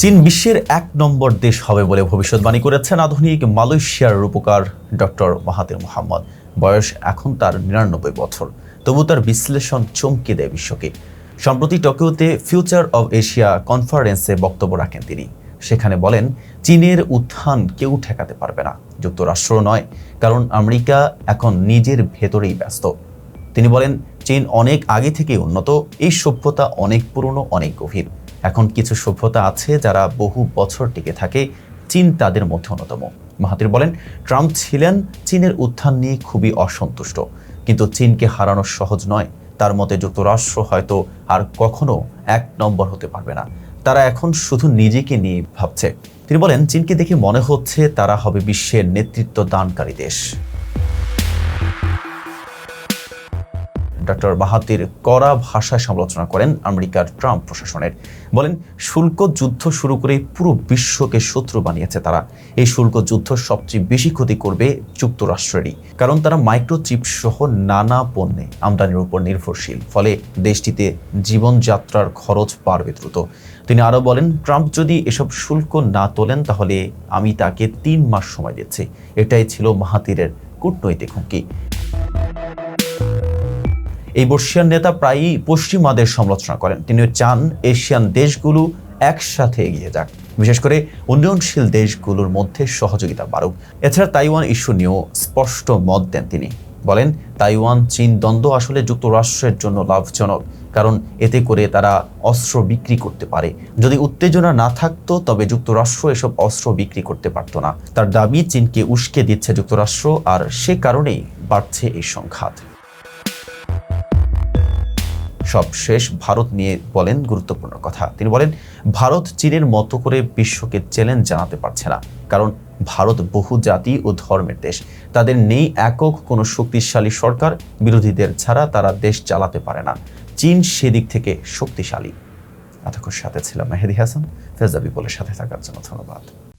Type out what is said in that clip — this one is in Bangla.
চীন বিশ্বের এক নম্বর দেশ হবে বলে ভবিষ্যৎবাণী করেছেন আধুনিক মালয়েশিয়ার রূপকার ডক্টর মাহাতির মোহাম্মদ। বয়স এখন তার নিরানব্বই বছর। তবু তার বিশ্লেষণ চমকে দেয় বিশ্বকে। সম্প্রতি টোকিওতে ফিউচার অব এশিয়া কনফারেন্সে বক্তব্য রাখেন তিনি। সেখানে বলেন, চীনের উত্থান কেউ ঠেকাতে পারবে না। যুক্তরাষ্ট্র নয়, কারণ আমেরিকা এখন নিজের ভেতরেই ব্যস্ত। তিনি বলেন, চীন অনেক আগে থেকেই উন্নত, এই সভ্যতা অনেক পুরনো, অনেক গভীর। এখন কিছু সভ্যতা আছে যারা বহু বছর টিকে থাকে চীন তাদের মধ্যে অন্যতম। মাহাতির বলেন, ট্রাম্প ছিলেন চীনের উত্থান নিয়ে খুবই অসন্তুষ্ট। কিন্তু চীনকে হারানো সহজ নয়। তার মতে যুক্তরাষ্ট্র হয়তো আর কখনো এক নম্বর হতে পারবে না। তারা এখন শুধু নিজেকে নিয়ে ভাবছে। তিনি বলেন, চীনকে দেখে মনে হচ্ছে তারা হবে বিশ্বের নেতৃত্ব দানকারী দেশ। ডক্টর মাহাতির কড়া ভাষায় সমালোচনা করেন আমেরিকার ট্রাম্প প্রশাসনের। বলেন, শুল্ক যুদ্ধ শুরু করে পুরো বিশ্বকে শত্রু বানিয়েছে তারা। এই শুল্ক যুদ্ধ সবচেয়ে বেশি ক্ষতি করবে যুক্তরাষ্ট্রেরই, কারণ তারা মাইক্রোচিপ সহ নানা পণ্যে আমদানির উপর নির্ভরশীল। ফলে দেশটিতে জীবনযাত্রার খরচ বাড়বে দ্রুত। তিনি আরও বলেন, ট্রাম্প যদি এসব শুল্ক না তোলেন তাহলে আমি তাকে তিন মাস সময় দিচ্ছি। এটাই ছিল মাহাতিরের কূটনৈতিক হুমকি। এই বর্ষিয়ান নেতা প্রায়ই পশ্চিমাদের সমালোচনা করেন। তিনি চান এশিয়ান দেশগুলো একসাথে এগিয়ে যাক। বিশেষ করে উন্নয়নশীল দেশগুলোর মধ্যে সহযোগিতা বাড়ুক। এছাড়া তাইওয়ান ইস্যু নিয়েও স্পষ্ট মত দেন তিনি। বলেন, তাইওয়ান, চীন দ্বন্দ্ব আসলে যুক্তরাষ্ট্রের জন্য লাভজনক, কারণ এতে করে তারা অস্ত্র বিক্রি করতে পারে। যদি উত্তেজনা না থাকতো, তবে যুক্তরাষ্ট্র এসব অস্ত্র বিক্রি করতে পারতো না। তার দাবি, চীনকে উস্কে দিচ্ছে যুক্তরাষ্ট্র, আর সে কারণেই বাড়ছে এই সংঘাত। সবশেষ ভারত নিয়ে বলেন গুরুত্বপূর্ণ কথা। তিনি বলেন, ভারত চীনের মতো করে বিশ্বকে চ্যালেঞ্জ জানাতে পারছে না। কারণ ভারত বহু জাতি ও ধর্মের দেশ। তাদের নেই একক কোনো শক্তিশালী সরকার। বিরোধীদের ছাড়া তারা দেশ চালাতে পারে না। চীন সেদিক থেকে শক্তিশালী। এতক্ষণ সাথে ছিলাম মেহেদি হাসান। ফেজাবি বলে সাথে থাকার জন্য ধন্যবাদ।